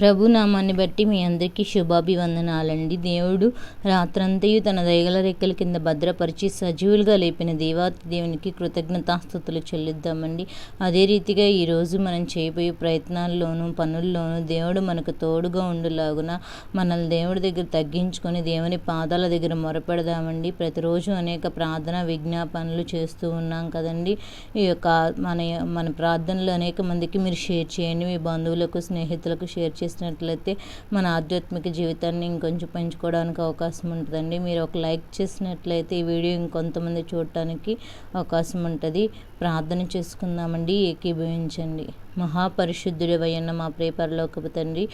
ప్రభు నామాన్ని బట్టి మీ అందరికీ శుభాభివందనాలండి. దేవుడు రాత్రంతయు తన దయగల రెక్కల కింద భద్రపరిచి సజీవులుగా లేపిన దేవాతి దేవునికి కృతజ్ఞతాస్థుతులు చెల్లిద్దామండి. అదే రీతిగా ఈరోజు మనం చేయబోయే ప్రయత్నాల్లోనూ పనుల్లోనూ దేవుడు మనకు తోడుగా ఉండులాగున మనల్ని దేవుడి దగ్గర తగ్గించుకొని దేవుని పాదాల దగ్గర మొరపెడదామండి. ప్రతిరోజు అనేక ప్రార్థన విజ్ఞాపనలు చేస్తూ ఉన్నాం కదండి. ఈ యొక్క మన మన ప్రార్థనలు అనేక మందికి మీరు షేర్ చేయండి. మీ బంధువులకు స్నేహితులకు షేర్ చేసి చేసినట్లయితే మన ఆధ్యాత్మిక జీవితాన్ని ఇంకొంచెం పెంచుకోవడానికి అవకాశం ఉంటుందండి. మీరు ఒక లైక్ చేసినట్లయితే ఈ వీడియో ఇంకొంతమంది చూడటానికి అవకాశం ఉంటుంది. ప్రార్థన చేసుకుందామండి ఏకీభవించండి. మహాపరిశుద్ధుడి వయన్న మా ప్రేపరలోకపు తండ్రి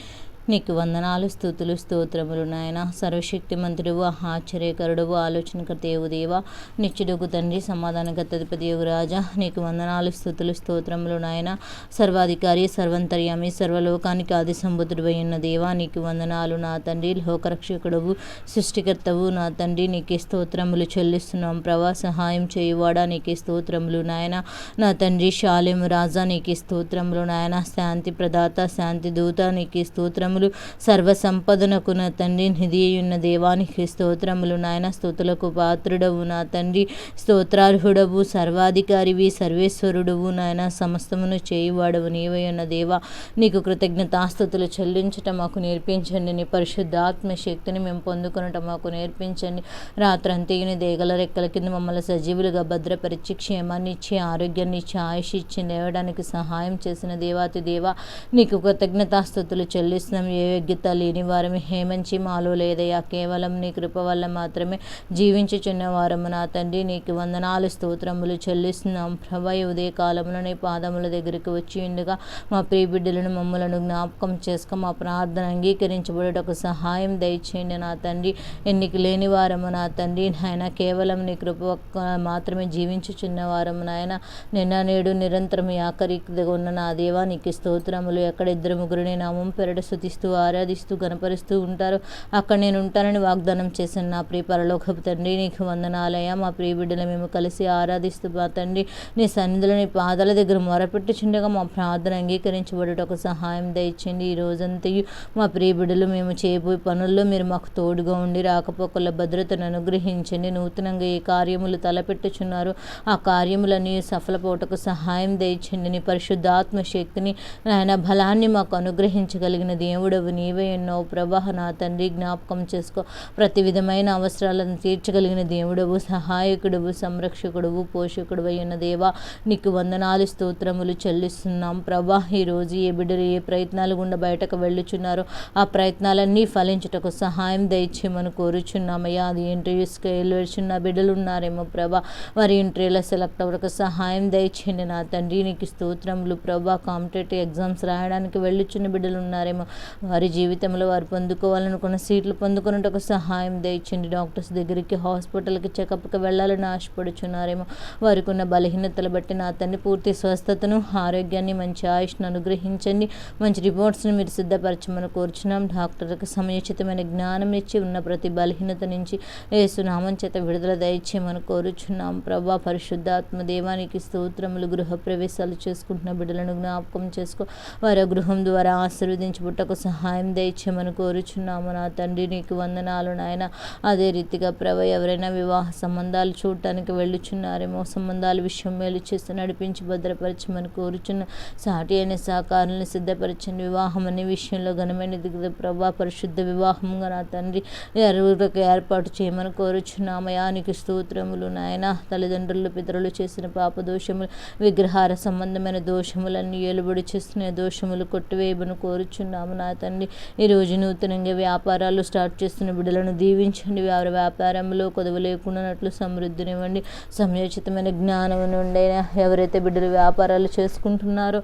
నీకు వందనాలు స్థుతులు స్తోత్రములు నాయన. సర్వశక్తిమంతుడువు ఆశ్చర్యకరుడువు ఆలోచనకర్త దేవ. నిత్యుడుగు తండ్రి సమాధానకర్తధిపతి యోగు రాజా. నీకు వందనాలు స్థుతులు స్తోత్రములు నాయన. సర్వాధికారి సర్వంతర్యామి సర్వలోకానికి ఆది సంబుద్ధుడు ఉన్న దేవా. నీకు వందనాలు నా తండ్రి. లోకరక్షకుడువు సృష్టికర్తవు నా తండ్రి. నీకే స్తోత్రములు చెల్లిస్తున్నాం ప్రభా. సహాయం చేయువాడా? నీకే స్తోత్రములు నాయన. నా తండ్రి శాలెము రాజా. నీకే స్తోత్రములు నాయన. శాంతి ప్రదాత శాంతి దూత. నీకే స్తోత్రం స్తోత్రములు. సర్వసంపదనకు నా తండ్రి నిధియున్న దేవానికి స్తోత్రములు. నాయన స్తోతులకు పాత్రుడవు నా తండ్రి. స్తోత్రార్హుడవు సర్వాధికారివి సర్వేశ్వరుడువు. నాయన సమస్తమును చేయువాడవు నీవై ఉన్న దేవా. నీకు కృతజ్ఞతాస్థుతులు చెల్లించటం మాకు నేర్పించండి. నీ పరిశుద్ధాత్మ శక్తిని మేము పొందుకునటం మాకు నేర్పించండి. రాత్రంతీని దేగల రెక్కల కింద మమ్మల్ని సజీవులుగా భద్రపరిచి క్షేమాన్ని ఇచ్చి ఆరోగ్యాన్ని ఇచ్చి ఆయుష్ ఇచ్చి లేవడానికి సహాయం చేసిన దేవాతి దేవా. నీకు కృతజ్ఞతాస్థుతులు చెల్లిస్తున్నాం మనం ఏ యోగ్యత లేని వారమి. హేమంచి మాలో లేదయ్యా. కేవలం నీ కృప వల్ల మాత్రమే జీవించుచున్న వారము నా తండ్రి. నీకు వందనాలు స్తోత్రములు చెల్లిస్తున్నాం. ప్రభ ఉదయ కాలంలో నీ పాదముల దగ్గరికి వచ్చి ఉండగా మా ప్రియ బిడ్డలను మమ్మలను జ్ఞాపకం చేసుకో. మా ప్రార్థన అంగీకరించబడటకు సహాయం దయచేయండి నా తండ్రి. ఎన్నిక లేని వారము నా తండ్రి. నాయన కేవలం నీ కృప మాత్రమే జీవించుచున్న వారము నాయన. నిన్న నేడు నిరంతరం ఆఖరికి ఉన్న నా దేవా నీకు స్తోత్రములు. ఎక్కడ ఇద్దరు ముగ్గురిని నామం పెరడ శుతి స్థుతిస్తూ ఆరాధిస్తూ గనపరుస్తూ ఉంటారు. అక్కడ నేను ఉంటానని వాగ్దానం చేశాను. నా ప్రియ పరలోకపు తండ్రి నీకు వందనాలయ మా ప్రియ బిడ్డలు మేము కలిసి ఆరాధిస్తూ మా తండ్రి నీ సన్నిధులు నీ పాదాల దగ్గర మొరపెట్టుచుండగా మా ప్రార్థన అంగీకరించబడట ఒక సహాయం దయచండి ఈ రోజంతయు మా ప్రియ బిడ్డలు మేము చేయబోయే పనుల్లో మీరు మాకు తోడుగా ఉండి రాకపోకల భద్రతను అనుగ్రహించండి. నూతనంగా ఏ కార్యములు తలపెట్టుచున్నారు. ఆ కార్యములన్నీ సఫలపోటకు సహాయం దయచండి నీ పరిశుద్ధాత్మ శక్తిని ఆయన బలాన్ని మాకు అనుగ్రహించగలిగిన దేవుడు మానవుడవు నీవే ఎన్నో ప్రభ నా తండ్రి జ్ఞాపకం చేసుకో. ప్రతి విధమైన అవసరాలను తీర్చగలిగిన దేవుడవు సహాయకుడవు సంరక్షకుడువు పోషకుడు అయిన దేవా నీకు వందనాలు స్తోత్రములు చెల్లిస్తున్నాం. ప్రభా ఈరోజు ఏ బిడ్డలు ఏ ప్రయత్నాలు గుండా బయటకు వెళ్ళుచున్నారో ఆ ప్రయత్నాలన్నీ ఫలించుటకు సహాయం దయచేయమని కోరుచున్నామయ్యా. అది ఇంటర్వ్యూస్కి వెళ్ళుచున్న బిడ్డలు ఉన్నారేమో ప్రభా. వారి ఇంటర్వ్యూలో సెలెక్ట్ అవ్వడానికి సహాయం దయచేయండి నా తండ్రి. నీకు స్తోత్రములు ప్రభా. కాంపిటేటివ్ ఎగ్జామ్స్ రాయడానికి వెళ్ళుచున్న బిడ్డలు ఉన్నారేమో వారి జీవితంలో వారు పొందుకోవాలనుకున్న సీట్లు పొందుకున్నట్టు సహాయం దయచండి డాక్టర్స్ దగ్గరికి హాస్పిటల్కి చెకప్కి వెళ్ళాలని ఆశపడుచున్నారేమో. వారికి ఉన్న బలహీనతలు బట్టి నా తండ్రి పూర్తి స్వస్థతను ఆరోగ్యాన్ని మంచి ఆయుష్ను అనుగ్రహించండి. మంచి రిపోర్ట్స్ని మీరు సిద్ధపరచమని కోరుచున్నాం. డాక్టర్కి సముచితమైన జ్ఞానం ఇచ్చి ఉన్న ప్రతి బలహీనత నుంచి ఏసునామం చేత విడుదల దయచేయమని కోరుచున్నాం. ప్రభా పరిశుద్ధాత్మ దేవానికి స్తోత్రములు గృహ ప్రవేశాలు చేసుకుంటున్న బిడ్డలను జ్ఞాపకం చేసుకో. వారి గృహం ద్వారా ఆశీర్వదించబుట్టకు సహాయం దయచేయమని కోరుచున్నాము నా తండ్రి నీకు వందనాలు నాయన. అదే రీతిగా ప్రభ ఎవరైనా వివాహ సంబంధాలు చూడటానికి వెళ్ళుచున్నారేమో సంబంధాల విషయం మేలు చేసి నడిపించి భద్రపరచమని కోరుచున్న సాటి అనే సహకారాలను సిద్ధపరచండి. వివాహం అనే విషయంలో ఘనమైన దిగుద ప్రభా పరిశుద్ధ వివాహంగా నా తండ్రి ఎరువులకు ఏర్పాటు చేయమని కోరుచున్నామయా నీకు స్తోత్రములు నాయన. తల్లిదండ్రులు పితరులు చేసిన పాప దోషములు విగ్రహార సంబంధమైన దోషములన్నీ ఏలుబడి చేస్తున్న దోషములు కొట్టివేయమని కోరుచున్నాము నా తండ్రి ఈరోజు నూతనంగా వ్యాపారాలు స్టార్ట్ చేస్తున్న బిడ్డలను దీవించండి. వారి వ్యాపారంలో కొదవ లేకుండానట్లు సమృద్ధినివ్వండి. సమయోచితమైన జ్ఞానం నుండి ఎవరైతే బిడ్డలు వ్యాపారాలు చేసుకుంటున్నారో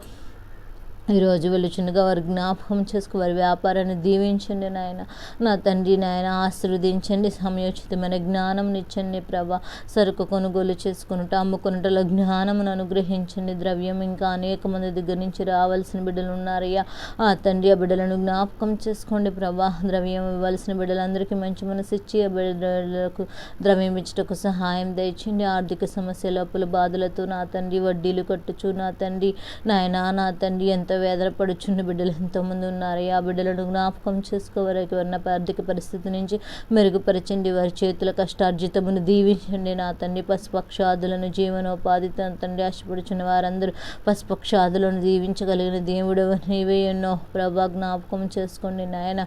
ఈరోజు చిన్నగా వారి జ్ఞాపకం చేసుకు వారి వ్యాపారాన్ని దీవించండి నాయన. నా తండ్రి నాయన ఆశీర్వదించండి. సమయోచితమైన జ్ఞానం ఇచ్చండి ప్రభా. సరుకు కొనుగోలు చేసుకున్నట్టు అమ్ముకున్నట్టులో జ్ఞానమును అనుగ్రహించండి. ద్రవ్యం ఇంకా అనేక మంది దగ్గర నుంచి రావాల్సిన బిడ్డలు ఉన్నారయ్యా. ఆ తండ్రి ఆ బిడ్డలను జ్ఞాపకం చేసుకోండి ప్రభా. ద్రవ్యం ఇవ్వాల్సిన బిడ్డలందరికీ మంచి మనసు ఇచ్చి ఆ బిడ్డలకు ద్రవ్యం ఇచ్చటకు సహాయం దయచండి ఆర్థిక సమస్యలు అప్పుల బాధలతో నా తండ్రి వడ్డీలు కట్టుచు నా తండ్రి నాయన నా తండ్రి ఎంత వేదన పడుచున్న బిడ్డలు ఎంతోమంది ఉన్నారు. ఆ బిడ్డలను జ్ఞాపకం చేసుకోవరకు ఉన్న ఆర్థిక పరిస్థితి నుంచి మెరుగుపరచండి. వారి చేతుల కష్టార్జితమును దీవించండి. నా తండ్రి పశుపక్షాదులను జీవనోపాధి తండ్రి ఆశపడుచున్న వారందరూ పశుపక్షాదులను దీవించగలిగిన దేవుడు నీవే ఎన్నో ప్రభా జ్ఞాపకం చేసుకోండి. నాయన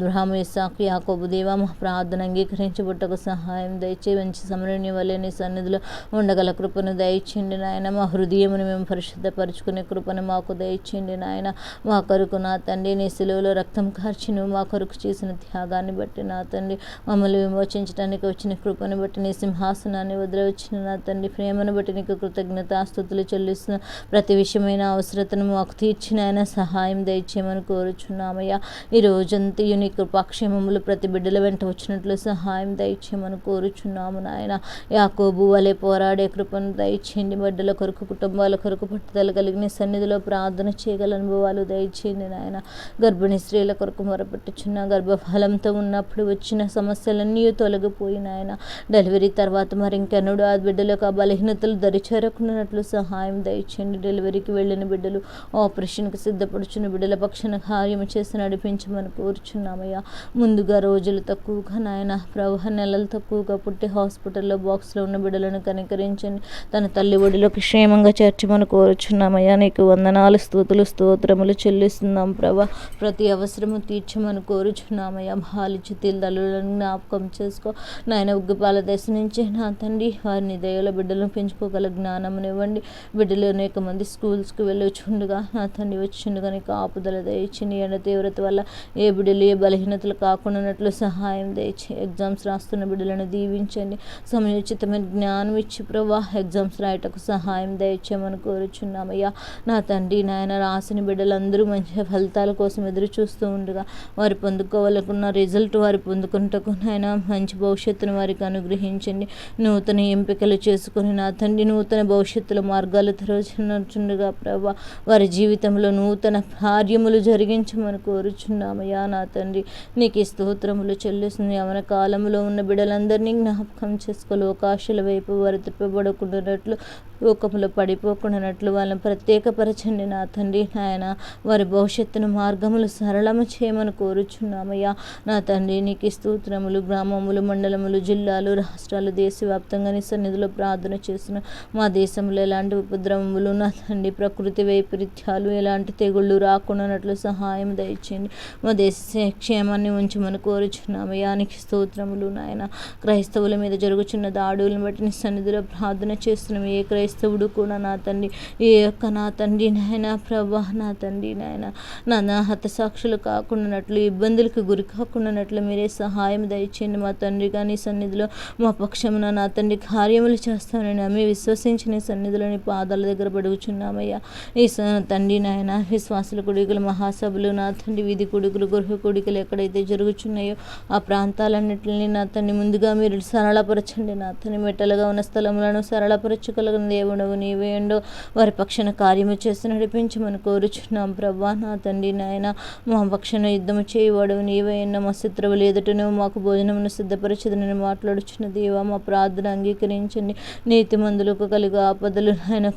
బ్రాహ్మ ఇసాకు యాకోబు దేవ మా ప్రార్థన అంగీకరించబుట్టకు సహాయం దయచే మంచి సమరణ్య వల్లే నీ సన్నిధిలో ఉండగల కృపను దయచేయండి. నాయన మా హృదయమును మేము పరిశుద్ధపరచుకునే కృపను మాకు దయచేయండి. నాయన. మా కొరకు నా తండ్రి నీ సెలవులో రక్తం కార్చి నువ్వు మా కొరకు చేసిన త్యాగాన్ని బట్టి నా తండ్రి మమ్మల్ని విమోచించడానికి వచ్చిన కృపను బట్టి నీ సింహాసనాన్ని వదిలివచ్చిన నా తండ్రి ప్రేమను బట్టి నీకు కృతజ్ఞతాస్తుతులు చెల్లిస్తున్న ప్రతి విషయమైన అవసరతను మాకు తీర్చిన ఆయన సహాయం దయచేయమని కోరుచున్నామయ్యా. ఈ రోజంతా నీ కృపాక్షేమములు ప్రతి బిడ్డల వెంట వచ్చినట్లు సహాయం దయచేయమని కోరుచున్నాము నాయన. యాకోబు వలె పోరాడే కృపను దయచేయండి. బిడ్డల కొరకు కుటుంబాల కొరకు పట్టుదల కలిగిన సన్నిధిలో ప్రార్థన చేయగల అనుభవాలు దయచేయండి నాయన. గర్భిణీ స్త్రీల కొరకు మొరపెట్టుచున్న గర్భఫలంతో ఉన్నప్పుడు వచ్చిన సమస్యలన్నీ తొలగిపోయి నాయన. డెలివరీ తర్వాత మరింకెన్నడూ ఆ బిడ్డలకు ఆ బలహీనతలు దరిచేరకున్నట్లు సహాయం దయచేయండి. డెలివరీకి వెళ్ళిన బిడ్డలు ఆపరేషన్కి సిద్ధపడుచున్న బిడ్డల పక్షాన కార్యం చేసి నడిపించమని కోరుచున్నామయ్యా. ముందుగా రోజులు తక్కువగా నాయన. ప్రవాహ నెలలు తక్కువగా పుట్టి హాస్పిటల్లో బాక్స్లో ఉన్న బిడ్డలను కనికరించండి. తన తల్లి ఒడిలోకి క్షేమంగా చేర్చమని కోరుచున్నామయ్యా. నీకు వందనాలు స్థుతులు స్తోత్రములు చెల్లిస్తున్నాం ప్రభా. ప్రతి అవసరము తీర్చమని కోరుచున్నామయ్యా. బాలిచి తల్లులను జ్ఞాపకం చేసుకో. నాయన ఉగ్గుపాల దశ నుంచి నా తండ్రి వారిని దయల బిడ్డలను పెంచుకోగల జ్ఞానమునివ్వండి బిడ్డలు అనేక మంది స్కూల్స్కి వెళ్ళొచ్చుండగా నా తండ్రి వచ్చిండగా నీకు ఆపుదల దయచింది ఎండ తీవ్రత వల్ల ఏ బిడ్డలు ఏ బలహీనతలు కాకుండా సహాయం దయచి. ఎగ్జామ్స్ రాస్తున్న బిడ్డలను దీవించండి. సమయోచితమైన జ్ఞానం ఇచ్చి ప్రభా ఎగ్జామ్స్ రాయటకు సహాయం దయచేయమని కోరుచున్నామయ్యా. నా తండ్రి నాయన రాసిన బిడ్డలందరూ మంచి ఫలితాల కోసం ఎదురు చూస్తూ ఉండగా వారు పొందుకోవాలనుకున్న రిజల్ట్ వారు పొందుకుంటకు నాయన మంచి భవిష్యత్తును వారికి అనుగ్రహించండి. నూతన ఎంపికలు చేసుకుని నా తండ్రి నూతన భవిష్యత్తులో మార్గాలు తెరచుండగా ప్రభా వారి జీవితంలో నూతన కార్యములు జరిగించమని కోరుచున్నామయ్యా నా తండ్రి. నీకు ఈ స్తోత్రములు చెల్లిస్తుంది. అవన కాలంలో ఉన్న బిడ్డలందరినీ జ్ఞాపకం చేసుకో. లోకాశల వైపు వారు తిప్పబడకుండానట్లు లోకములో పడిపోకుండానట్లు వాళ్ళని ప్రత్యేకపరచండి నా తండ్రి. నాయన. వారి భవిష్యత్తును మార్గములు సరళము చేయమని కోరుచున్నామయ్యా. నా తండ్రి నీకు స్తోత్రములు. గ్రామములు మండలములు జిల్లాలు రాష్ట్రాలు దేశవ్యాప్తంగా నీ సన్నిధిలో ప్రార్థన చేస్తున్న మా దేశంలో ఎలాంటి ఉపద్రవములు? నా తండ్రి ప్రకృతి వైపరీత్యాలు ఎలాంటి తెగుళ్ళు రాకుండానట్లు సహాయం దయచేయండి. మా దేశ క్షేమాన్ని ఉంచమని కోరుచున్నామయ్యా. నీకు స్తోత్రములు నాయన. క్రైస్తవుల మీద జరుగుచున్న దాడులను బట్టి నీ సన్నిధిలో ప్రార్థన చేస్తున్నాం. ఏ క్రైస్తవుడు కూడా నా తండ్రి ఏ యొక్క నా తండ్రి నాయన ప్రభా నా తండ్రి నాయన నా నా హతసాక్షులు కాకుండానట్లు ఇబ్బందులకు గురి కాకుండానట్లు మీరే సహాయం దయచేయండి. మా తండ్రి కానీ సన్నిధిలో మా పక్షమున నా తండ్రి కార్యములు చేస్తానని ఆమె విశ్వసించిన సన్నిధిలోని పాదాల దగ్గర పడుగుచున్నామయ్యా ఈ తండ్రి నాయన విశ్వాసుల కొడుకులు మహాసభలు నా తండ్రి విధి కొడుకులు గృహ కొడుకులు ఎక్కడైతే జరుగుచున్నాయో ఆ ప్రాంతాలన్నింటినీ నా తండ్రి ముందుగా మీరు సరళపరచండి. నా తండ్రి మెట్టలుగా ఉన్న స్థలములను సరళపరచగలిగిన దేవుడవు నీవేండో వారి పక్షన కార్యము చేసి నడిపించమని కోరుచున్నాం. ప్రభా నా తండ్రి నాయన మా పక్షణ యుద్ధము చేయవాడు నీవైనా. మా శత్రువులు ఎదుటను మాకు భోజనమును సిద్ధపరచదని మాట్లాడుచున్న దేవా మా ప్రార్థన అంగీకరించండి. నీతి మందులకు కలిగి ఆపదలు నాయన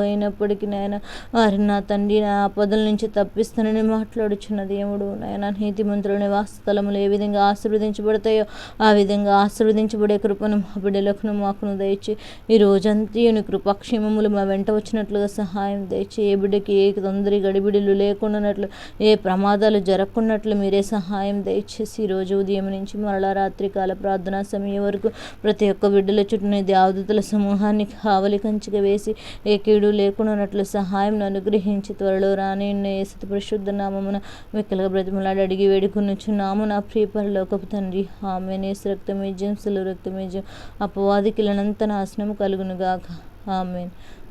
అయినప్పటికీ నాయన వారి నా తండ్రి నా ఆపదల నుంచి తప్పిస్తానని మాట్లాడుచున్న దేవుడు నాయన నీతి మంత్రుల నివాస ఏ విధంగా ఆశీర్వదించబడతాయో ఆ విధంగా ఆశీర్వదించబడే కృపను మా బిడ్డలకు మాకును దయచి. ఈ రోజంతీయుని కృపాక్షేమములు మా వెంట వచ్చినట్లుగా సహాయం దయచి. ఏ వారికి ఏ తొందరి గడిబిడిలు లేకుండానట్లు ఏ ప్రమాదాలు జరగకున్నట్లు మీరే సహాయం దయచేసి ఈరోజు రోజు ఉదయం నుంచి మరలా రాత్రికాల ప్రార్థనా సమయం వరకు ప్రతి ఒక్క బిడ్డల చుట్టూ దేవదూతల సమూహాన్ని కావలి కంచిగా వేసి ఏ కీడు లేకుండానట్లు సహాయం అనుగ్రహించి త్వరలో రాని ఏసతి పరిశుద్ధ నామమున వెక్కలుగా బ్రతిమలాడి అడిగి వేడుకునిచున్నాము. నా ప్రియ పరలోకపు తండ్రి ఆమె నేసు రక్తమేజ్యం సులు రక్తమేజ్యం అపవాదికిలనంత నాశనం కలుగునుగాక. ఆమెన్.